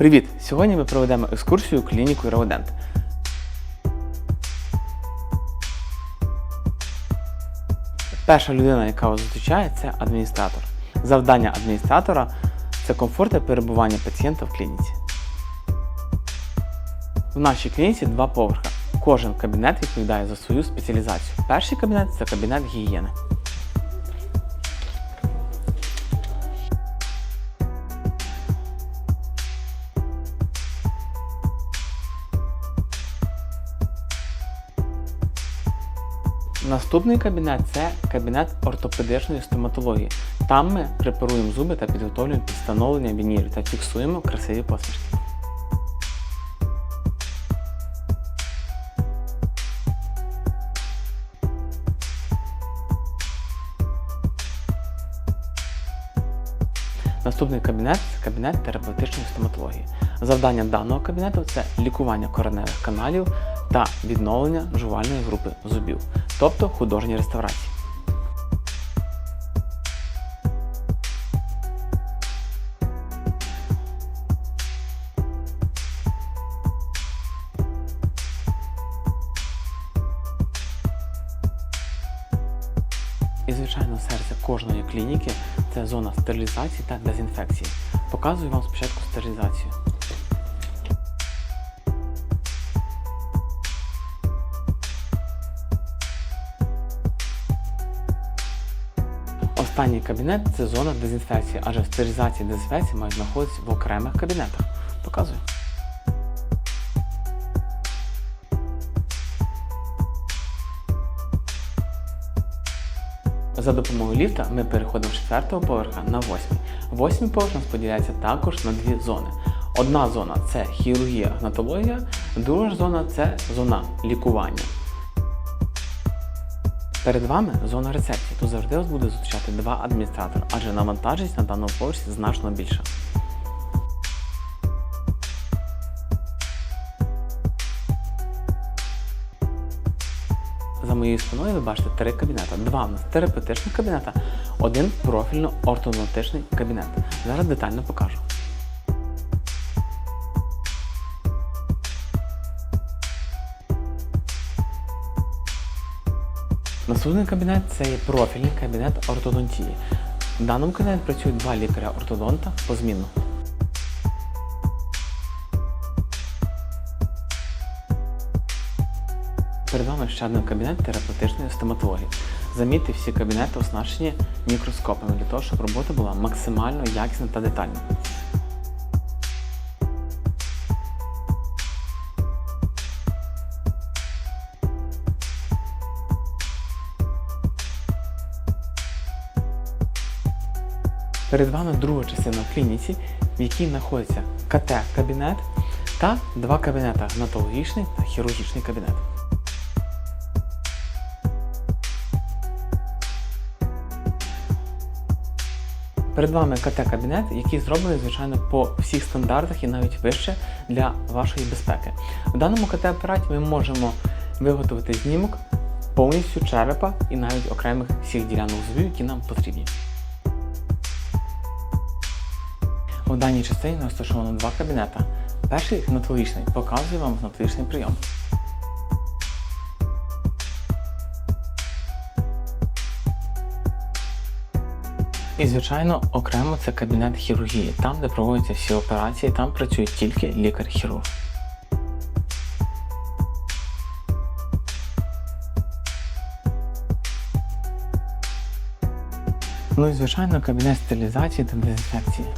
Привіт! Сьогодні ми проведемо екскурсію клінікою Раводент. Перша людина, яка вас зустрічає, це адміністратор. Завдання адміністратора це комфортне перебування пацієнта в клініці. В нашій клініці два поверха. Кожен кабінет відповідає за свою спеціалізацію. Перший кабінет це кабінет гігієни. Наступний кабінет це кабінет ортопедичної стоматології. Там ми препаруємо зуби та підготовлюємо під встановлення вінірів та фіксуємо красиві посмішки. Наступний кабінет це кабінет терапевтичної стоматології. Завдання даного кабінету це лікування кореневих каналів та відновлення жувальної групи зубів, тобто художні реставрації. І, звичайно, серце кожної клініки це зона стерилізації та дезінфекції. Показую вам спочатку стерилізацію. Останній кабінет це зона дезінфекції, адже стерилізація і дезінфекція мають знаходитися в окремих кабінетах. Показую. За допомогою ліфта ми переходимо з четвертого поверха на восьмий. Восьмий поверх нас поділяється також на дві зони. Одна зона це хірургія, гнатологія, друга ж зона це зона лікування. Перед вами зона рецепції. Тут завжди вас буде зустрічати два адміністратори, адже навантаженість на даному поверсі значно більша. За моєю спиною ви бачите три кабінети. Два в нас терапевтичних кабінета, один профільно-ортодонтичний кабінет. Зараз детально покажу. Наступний кабінет це є профільний кабінет ортодонтії. В даному кабінеті працюють два лікаря-ортодонта позмінно. Перед вами ще один кабінет терапевтичної стоматології. Замітьте, всі кабінети оснащені мікроскопами для того, щоб робота була максимально якісна та детальна. Перед вами друга частина в клініці, в якій знаходиться КТ-кабінет та два кабінети гнатологічний та хірургічний кабінет. Перед вами КТ-кабінет, який зроблений, звичайно, по всіх стандартах і навіть вище для вашої безпеки. В даному КТ-апараті ми можемо виготовити знімок повністю черепа і навіть окремих всіх ділянок зубів, які нам потрібні. У даній частині розташовано два кабінета. Перший гнатологічний показує вам гнатологічний прийом. І, звичайно, окремо це кабінет хірургії, там, де проводяться всі операції, там працює тільки лікар-хірург. Ну і звичайно кабінет стерилізації та дезінфекції.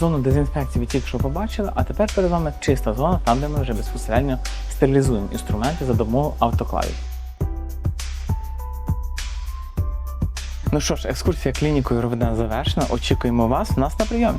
Зону дезінфекції ви тільки що побачили, а тепер перед вами чиста зона, там де ми вже безпосередньо стерилізуємо інструменти за допомогою автоклавів. Ну що ж, екскурсія клінікою Роведена завершена. Очікуємо вас у нас на прийомі.